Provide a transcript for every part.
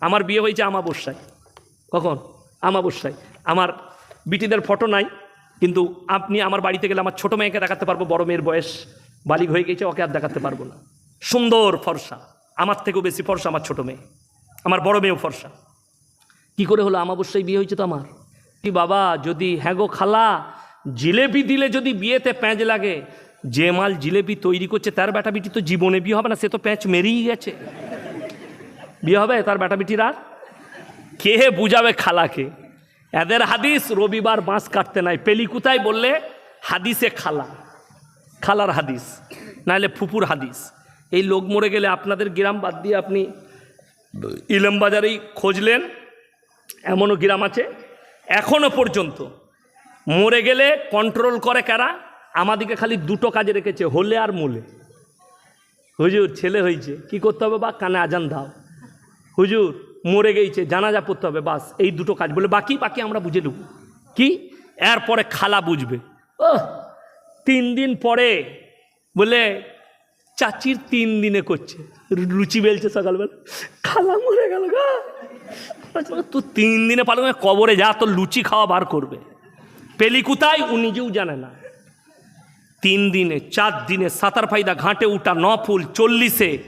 আমার বিয়ে হয়েছে আমাবস্যায়। কখন? আমাবস্যায়। আমার বিটিদের ফটো নাই, কিন্তু আপনি আমার বাড়িতে গেলে আমার ছোট মেয়েকে দেখাতে পারব, বড় মেয়ের বয়স বালিক হয়ে গেছে, ওকে আর দেখাতে পারব না। সুন্দর ফর্সা। আমার থেকেও বেশি ফর্সা আমার ছোটো মেয়ে। আমার বড় মেয়েও ফর্সা। কি করে হলো? আমাবস্যায় বিয়ে হয়েছে তো আমার? কি বাবা, যদি হ্যাঁ গো খালা, জিলেপি দিলে যদি বিয়েতে প্যাঁচ লাগে, যে মাল জিলেপি তৈরি করছে, তার বেটা বিটি তো জীবনে বিয়ে হবে না, সে তো প্যাঁচ মেরেই গেছে। বিয়ে হবে তার বেটা বিটির আর? কে বুঝাবে খালাকে? এদের হাদিস রবিবার বাঁশ কাটতে নাই। পেলিকুতায় বললে? হাদিসে খালা। খালার হাদিস, নাহলে ফুপুর হাদিস। এই লোক মরে গেলে আপনাদের গ্রাম বাদ দিয়ে আপনি ইলম বাজারেই খুঁজলেন? এমনও গ্রাম আছে? এখনও পর্যন্ত। মরে গেলে কন্ট্রোল করে কারা? আমাদিকে খালি দুটো কাজে রেখেছে, হলে আর মূলে। হুজুর, ছেলে হয়েছে। কি করতে হবে বা? কানে আজান দাও। হুজুর, মরে গেছে জানাজা পড়তে হবে, বাস, এই দুটো কাজ। বলে, বাকি বাকি আমরা বুঝে নেব। কি? এরপরে খালা বুঝবে। ও তিন দিন পরে বলে, চাচির তিন দিনে করছে। লুচি বেলছে সকালবেলা। খালা মরে গেল গা। তো তিন দিনে পারো কবরে যা, তোর লুচি খাওয়া বার করবে। পেলিকুতায় ও নিজেও জানে না। তিন দিনে, চার দিনে, সাতার ফাইদা ঘাটে উঠা, ন ফুল, চল্লিশে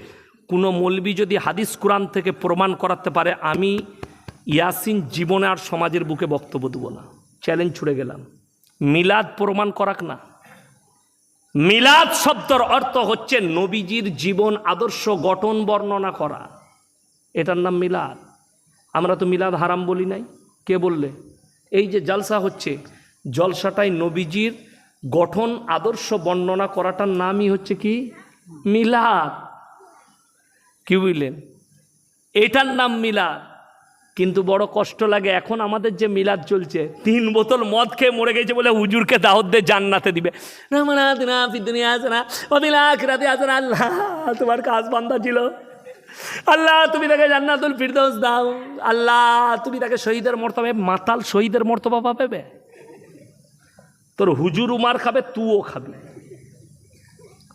কোনো মলবি যদি হাদিস কোরআন থেকে প্রমাণ করাতে পারে, আমি ইয়াসিন জীবনে আর সমাজের বুকে বক্তব্য দেবো না। চ্যালেঞ্জ ছুড়ে গেলাম। মিলাদ প্রমাণ করাক না। মিলাদ শব্দর অর্থ হচ্ছে নবীজির জীবন, আদর্শ গঠন বর্ণনা করা। এটার নাম মিলাদ। আমরা তো মিলাদ হারাম বলি নাই। কে বললে? এই যে জলসা হচ্ছে জলসাটাই নবীজির গঠন, আদর্শ বর্ণনা করাটার নামই হচ্ছে কি? মিলাদ। কি বুঝলেন? এটার নাম মিলাদ। কিন্তু বড় কষ্ট লাগে, এখন আমাদের যে মিলাদ চলছে, তিন বোতল মদ খেয়ে মরে গেছে বলে হুজুরকে দাওয়াত দিয়ে জান্নাতে দিবে। না আল্লাহ, তোমার কাজ বান্ধা ছিল। আল্লাহ, তুমি তাকে জান্নাতুল ফিরদৌস দাও। আল্লাহ, তুমি তাকে শহীদের মর্তবে, মাতাল শহীদের মর্তবা পাবে। তোর হুজুর উমার খাবে তুও খাবে।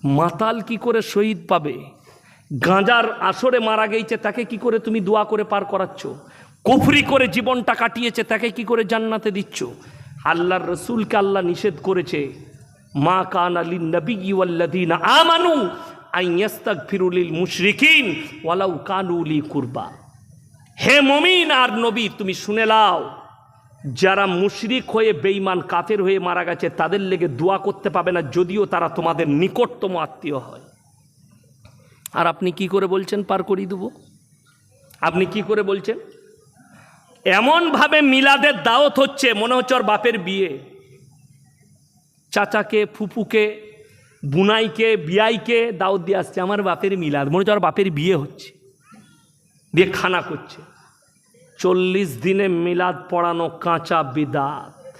মাতাল কি করে শহীদ পাবে? গাঁজার আসরে মারা গেছে তাকে কি করে তুমি দোয়া করে পার করাচ্ছ? কুফরি করে জীবনটা কাটিয়েছে, তাকে কি করে জান্নাতে দিচ্ছ? আল্লাহর রসুলকে আল্লাহ নিষেধ করেছে, মা কান আলী নবী ওয়াল্লাদিন আমানু আইয়াস্তাক ফিরুলিল মুশরিকিন ওয়ালাউ কানুলি কুরবা। হে মমিন আর নবী, তুমি শুনে লাও যারা মুশরিক হয়ে বেঈমান, কাফের হয়ে মারা গেছে, তাদের লেগে দোয়া করতে পাবে না, যদিও তারা তোমাদের নিকটতম আত্মীয় হয়। আর আপনি কি করে বলছেন পার করিয়ে দেবো? আপনি কি করে বলছেন? এমনভাবে মিলাদের দাওয়াত হচ্ছে, মনে হচ্ছে ওর বাপের বিয়ে। চাচাকে ফুপুকে বুনাইকে, বিয়াইকে দাওয়াত দিয়ে আসছে, আমার বাপের মিলাদ, মনে হচ্ছে ওর বাপের বিয়ে হচ্ছে। দিয়ে খানা করছে। চল্লিশ দিনে মিলাদ পড়ানো কাঁচা বিদাত।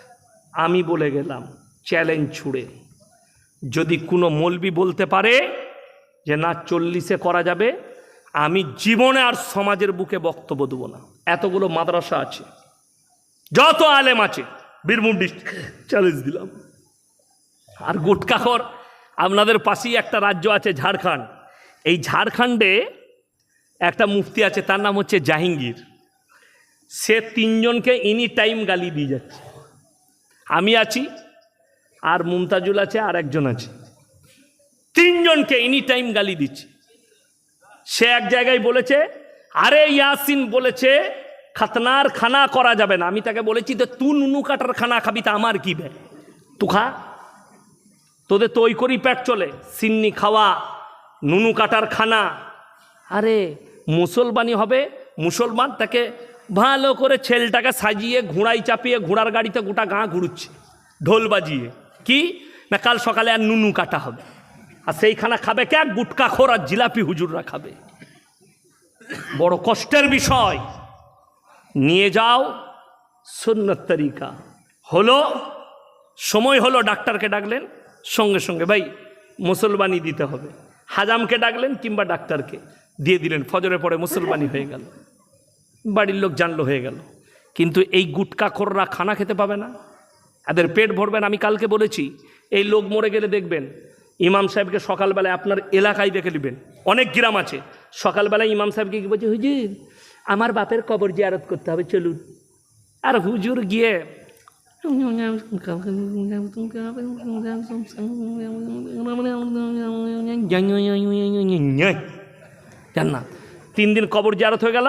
আমি বলে গেলাম, চ্যালেঞ্জ ছুড়ে। যদি কোনো মলবি বলতে পারে যে না, চল্লিশে করা যাবে, আমি জীবনে আর সমাজের বুকে বক্তব্য দেবো না। এতগুলো মাদ্রাসা আছে, যত আলেম আছে, বীরভূম ডিস্ট্রিক্ট চ্যালেঞ্জ দিলাম। আর গুটকাখর আপনাদের পাশেই একটা রাজ্য আছে, ঝাড়খণ্ড। এই ঝাড়খণ্ডে একটা মুফতি আছে, তার নাম হচ্ছে জাহাঙ্গীর। সে তিনজনকে এনি টাইম গালি দিয়ে যাচ্ছে। আমি আছি, আর মুমতাজুল আছে, আর একজন আছে। তিনজনকে এনি টাইম গালি দিচ্ছে। সে এক জায়গায় বলেছে, আরে ইয়াসিন বলেছে, খাতনার খানা করা যাবে না। আমি তাকে বলেছি তো তু নুনু কাটার খানা খাবি তা আমার কি বে? তু খা। তোদের তো ওই করেই পেট চলে, সিন্নি খাওয়া, নুনু কাটার খানা। আরে মুসলমানি হবে। মুসলমান তাকে ভালো করে ছেলটাকে সাজিয়ে ঘোড়াই চাপিয়ে, ঘোড়ার গাড়িতে গোটা গাঁ ঘুরুচ্ছে, ঢোল বাজিয়ে। কি? না, কাল সকালে আর নুনু কাটা হবে। আর সেইখানা খাবে কে? গুটকা খোর আর জিলাপি হুজুররা খাবে। বড় কষ্টের বিষয়। নিয়ে যাও সুন্নত তরিকা। হলো, সময় হলো ডাক্তারকে ডাকলেন, সঙ্গে সঙ্গে, ভাই মুসলমানি দিতে হবে। হাজামকে ডাকলেন কিংবা ডাক্তারকে দিয়ে দিলেন, ফজরে পরে মুসলমানি হয়ে গেল। বাড়ির লোক জানলো হয়ে গেল। কিন্তু এই গুটকাখোররা খানা খেতে পাবে না। এদের পেট ভরবেন আমি কালকে বলেছি, এই লোক মরে গেলে দেখবেন ইমাম সাহেবকে সকালবেলায় আপনার এলাকায় দেখে নেবেন। অনেক গ্রাম আছে। সকালবেলায় ইমাম সাহেবকে কি বলছে, হুজুর, আমার বাপের কবর জিয়ারত করতে হবে, চলুন। আর হুজুর গিয়ে জান্নাত। তিন দিন কবর জিয়ারত হয়ে গেল।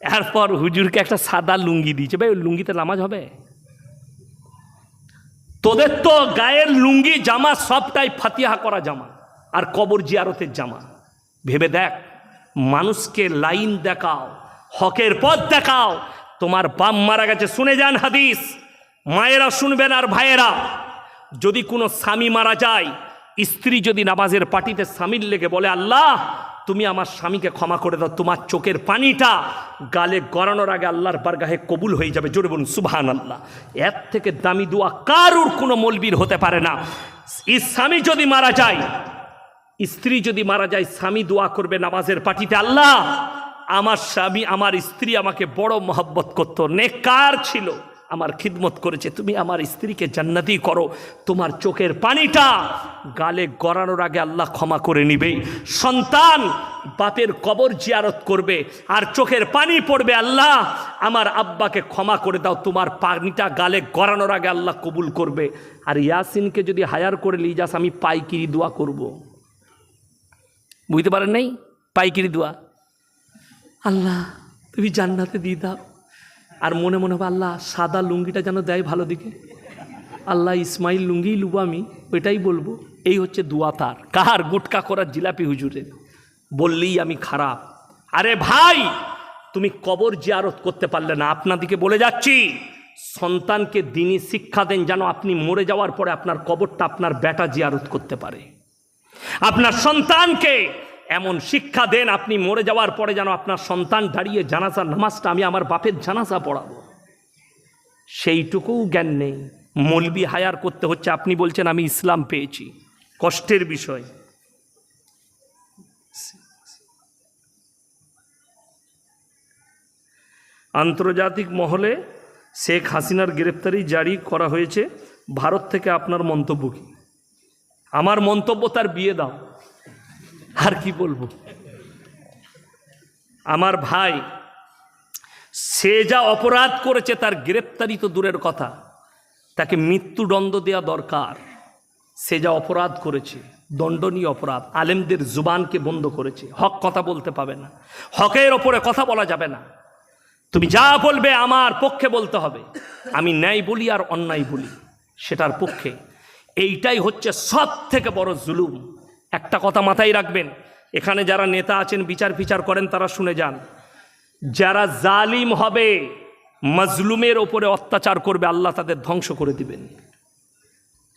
এরপর হুজুরকে একটা সাদা লুঙ্গি দিয়েছে। ভাই, ওই লুঙ্গিতে নামাজ হবে? তোদের তো গায়ের লুঙ্গি, জামা সবটাই ফাতিহা করা জামা আর কবর জিয়ারতের জামা। ভেবে দেখ, মানুষকে লাইন দেখাও, হকের পথ দেখাও। তোমার বাম মারা গেছে, শুনে যান হাদিস। মায়েরা শুনবেন আর ভাইয়েরা, যদি কোনো স্বামী মারা যায়, স্ত্রী যদি নামাজের পার্টিতে স্বামীর লেগে বলে, আল্লাহ তুমি আমার স্বামীকে ক্ষমা করে দাও, তোমার চোখের পানিটা গালে গড়ানোর আগে আল্লাহর বারগাহে কবুল হয়ে যাবে। জোরে বলুন সুবহান আল্লাহ এর থেকে দামি দোয়া কারুর কোনো মলবির হতে পারে না। স্বামী যদি মারা যায়, স্ত্রী যদি মারা যায়, স্বামী দোয়া করবে নামাজের পার্টিতে আল্লাহ, আমার স্বামী, আমার স্ত্রী আমাকে বড় মহব্বত করতো নেকার ছিল। আমার খিদমত করেছে, তুমি আমার স্ত্রীকে জান্নাতি করো। তোমার চোখের পানিটা গালে গড়ানোর আগে আল্লাহ ক্ষমা করে নিবে। সন্তান বাপের কবর জিয়ারত করবে, আর চোখের পানি পড়বে, আল্লাহ আমার আব্বাকে ক্ষমা করে দাও, তোমার পানিটা গালে গড়ানোর আগে আল্লাহ কবুল করবে। আর ইয়াসিনকে যদি হায়ার করে নিয়ে যাস, আমি পাইকিরি দোয়া করব। বুঝতে পারেন নাই? পাইকিরি দোয়া। আল্লাহ, তুমি জান্নাতে দিয়ে দাও। আর মনে মনে হবে, আল্লাহ, সাদা লুঙ্গিটা যেন দেয় ভালো দিকে। আল্লাহ, ইসমাইল লুঙ্গিই লুবো আমি, ওইটাই বলব। এই হচ্ছে দোয়া তার। কার গুটকা করার জিলাপি হুজুরের বললেই আমি খারাপ। আরে ভাই, তুমি কবর জিয়ারত করতে পারলে না। আপনাদিকে বলে যাচ্ছি, সন্তানকে দিনই শিক্ষা দেন যেন আপনি মরে যাওয়ার পরে আপনার কবরটা আপনার বেটা জিয়ারত করতে পারে। আপনার সন্তানকে এমন শিক্ষা দেন, আপনি মরে যাওয়ার পরে যেন আপনার সন্তান দাঁড়িয়ে জানাজা, নামাজটা আমি আমার বাপের জানাজা পড়াবো। সেইটুকুও জ্ঞান নেই। মলবি হায়ার করতে হচ্ছে, আপনি বলছেন আমি ইসলাম পেয়েছি। কষ্টের বিষয়। আন্তর্জাতিক মহলে শেখ হাসিনার গ্রেপ্তারি জারি করা হয়েছে। ভারত থেকে আপনার মন্তব্য কি? আমার মন্তব্য তার বিয়ে দাও। আর কি বলব? আমার ভাই, সে যা অপরাধ করেছে তার গ্রেপ্তারি তো দূরের কথা। তাকে মৃত্যুদণ্ড দেওয়া দরকার। সে যা অপরাধ করেছে, দণ্ডনীয় অপরাধ, আলেমদের জুবানকে বন্ধ করেছে। হক কথা বলতে পাবে না। হকের ওপরে কথা বলা যাবে না। তুমি যা বলবে আমার পক্ষে বলতে হবে। আমি ন্যায় বলি আর অন্যায় বলি। সেটার পক্ষে। এইটাই হচ্ছে সব থেকে বড় জুলুম। একটা কথা মাথায় রাখবেন, এখানে যারা নেতা আছেন, বিচার ফিচার করেন, তারা শুনে যান। যারা জালিম হবে, মজলুমের ওপরে অত্যাচার করবে, আল্লাহ তাদের ধ্বংস করে দিবেন।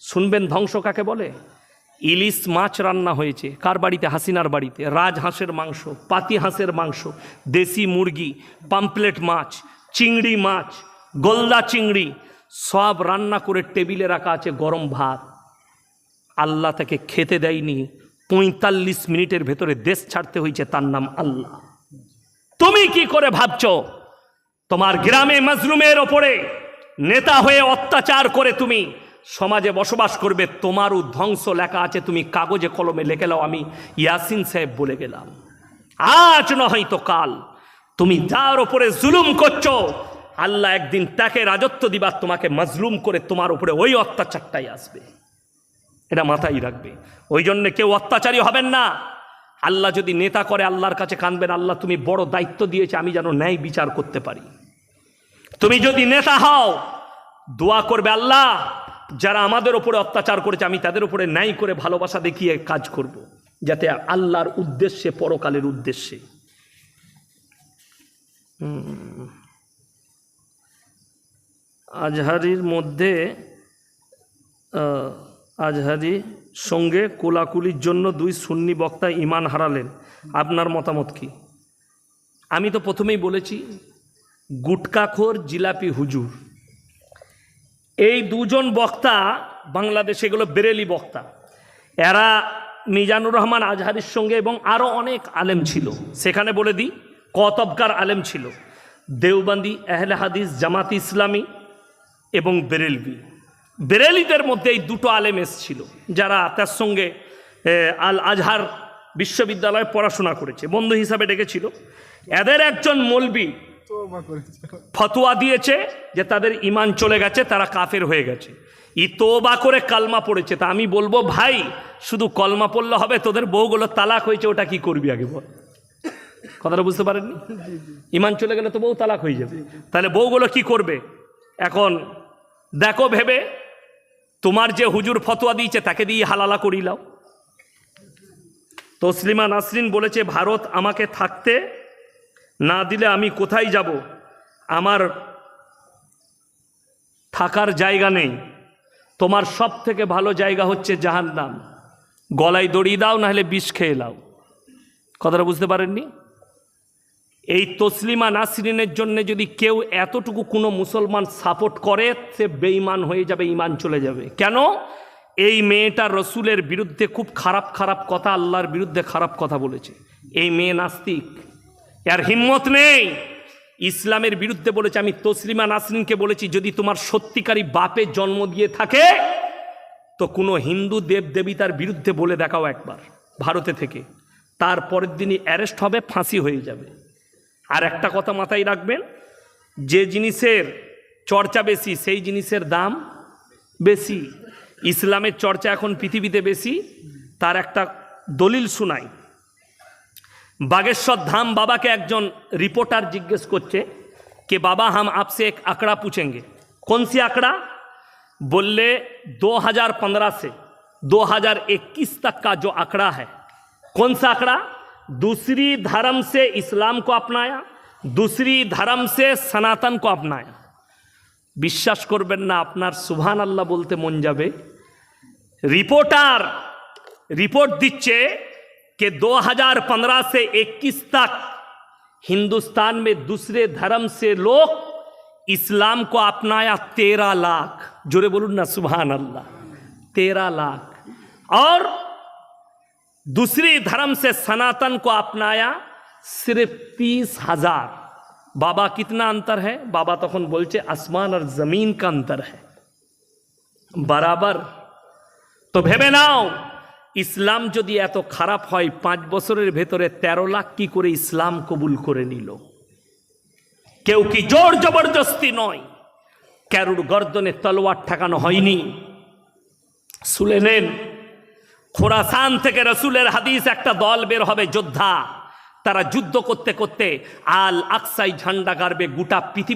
শুনবেন ধ্বংস কাকে বলে? ইলিশ মাছ রান্না হয়েছে, কার বাড়িতে? হাসিনার বাড়িতে। রাজহাঁসের মাংস, পাতি হাঁসের মাংস, দেশি মুরগি, পাম্পলেট মাছ, চিংড়ি মাছ, গোলদা চিংড়ি, সব রান্না করে টেবিলে রাখা আছে গরম ভাত। আল্লাহ তাকে খেতে দেয়নি পঁয়তাল্লিশ মিনিটের ভেতরে দেশ ছাড়তে হয়েছে তার নাম আল্লাহ। তুমি কি করে ভাবছ? তোমার গ্রামে মজলুমের ওপরে নেতা হয়ে অত্যাচার করে তুমি সমাজে বসবাস করবে, তোমারও ধ্বংস লেখা আছে, তুমি কাগজে কলমে লেখে নাও, আমি ইয়াসিন সাহেব বলে গেলাম। আজ নয় তো কাল। তুমি যার ওপরে জুলুম করছ, আল্লাহ একদিন তাকে রাজত্ব দিবার তোমাকে মজলুম করে তোমার উপরে ওই অত্যাচারটাই আসবে। এটা মাথায় রাখবে। ওই জন্য কেউ অত্যাচারী হবেন না। আল্লাহ যদি নেতা করে, আল্লাহর কাছে কানবেন আল্লাহ তুমি বড় দায়িত্ব দিয়েছে, আমি যেন ন্যায় বিচার করতে পারি। তুমি যদি নেতা হও, দোয়া করবে আল্লাহ, যারা আমাদের ওপরে অত্যাচার করেছে, আমি তাদের উপরে ন্যায় করে ভালোবাসা দেখিয়ে কাজ করব। যাতে আল্লাহর উদ্দেশ্যে, পরকালের উদ্দেশ্যে। আজহারির মধ্যে আজহারি সঙ্গে কোলাকুলির জন্য দুই সুন্নি বক্তা ইমান হারালেন। আপনার মতামত কি? আমি তো প্রথমেই বলেছি, গুটকাখোর জিলাপি হুজুর। এই দুজন বক্তা বাংলাদেশে এগুলো বেরেলি বক্তা। এরা মিজানুর রহমান আজহারির সঙ্গে এবং আরও অনেক আলেম ছিল। সেখানে বলে দিই, কতবকার আলেম ছিল? দেওবন্দি, আহলে হাদিস, জামাত ইসলামী এবং বেরেলবি বেরেলিদের মধ্যে এই দুটো আলেম এসছিল, যারা তার সঙ্গে আল আজহার বিশ্ববিদ্যালয়ে পড়াশোনা করেছে, বন্ধু হিসাবে ডেকেছিল। এদের একজন মলবি ফতোয়া দিয়েছে যে তাদের ইমান চলে গেছে, তারা কাফের হয়ে গেছে। ই তোবা করে কালমা পড়েছে, তা আমি বলব, ভাই, শুধু কলমা পড়লে হবে, তোদের বউগুলো তালাক হয়েছে, ওটা কি করবি আগে বল? কথাটা বুঝতে পারেননি? ইমান চলে গেলে তো বউ তালাক হয়ে যাবে। তাহলে বউগুলো কি করবে? এখন দেখো ভেবে তোমার যে হুজুর ফতোয়া দিয়েছে, তাকে দিয়ে হালালা করিলাও তসলিমা নাসরিন বলেছে, ভারত আমাকে থাকতে না দিলে আমি কোথায় যাব? আমার থাকার জায়গা নেই। তোমার সব থেকে ভালো জায়গা হচ্ছে জাহান্নাম। গলায় দড়ি দাও, নাহলে বিষ খেয়ে লাও। কথাটা বুঝতে পারেননি? এই তসলিমা নাসরিনের জন্য যদি কেউ এতটুকু কোনো মুসলমান সাপোর্ট করে, সে বেঈমান হয়ে যাবে ইমান চলে যাবে। কেন? এই মেয়েটা রসুলের বিরুদ্ধে খুব খারাপ খারাপ কথা, আল্লাহর বিরুদ্ধে খারাপ কথা বলেছে। এই মেয়ে নাস্তিক। এর হিম্মত নেই। ইসলামের বিরুদ্ধে বলেছে, আমি তসলিমা নাসরিনকে বলেছি, যদি তোমার সত্যিকারী বাপে জন্ম দিয়ে থাকে, তো কোনো হিন্দু দেব দেবীতার বিরুদ্ধে বলে দেখাও একবার, ভারতে থেকে। তার পরের দিনই অ্যারেস্ট হবে, ফাঁসি হয়ে যাবে। আর একটা কথা মাথায় রাখবেন যে জিনিসের চর্চা বেশি সেই জিনিসের দাম বেশি ইসলামের চর্চা এখন পৃথিবীতে বেশি তার একটা দলিল শোনাই बागेश्वर धाम बाबा के একজন रिपोर्टर जिज्ञेस করছে कि बाबा हम आपसे एक आंकड़ा पूछेंगे कौन सी आंकड़ा बोले 2015 से 2021 तक का जो आंकड़ा है कौन सा आंकड़ा दूसरी धर्म से इस्लाम को अपनाया दूसरी धर्म से सनातन को अपनाया বিশ্বাস করবেন না আপনার সুবহান আল্লাহ বলতে মন যাবে रिपोर्टर रिपोर्ट দিচ্ছে कि 2015 से 21 तक हिंदुस्तान में दूसरे धर्म से लोग इस्लाम को अपनाया तेरह लाख जोरे बोलून ना सुबहान अल्लाह तेरह लाख और दूसरी धर्म से सनातन को अपनाया सिर्फ तीस हजार। बाबा कितना अंतर है? बाबा তখন বলছে आसमान और जमीन का अंतर है। बराबर। তো ভেবে নাও ইসলাম যদি এত খারাপ হয় পাঁচ বছরের ভেতরে ১৩ লাখ কি করে ইসলাম কবুল করে নিল কেউ কি জোর জবরদস্তি নয় ক্যারুর গর্দনে তলোয়ার ঠেকানো হয়নি। শুনে নেন খোরাসান থেকে রসুলের হাদিস একটা দল বের হবে, যোদ্ধা। তারা যুদ্ধ করতে করতে আল আকসাই ঝান্ডা গাড়বে গোটা পৃথিবী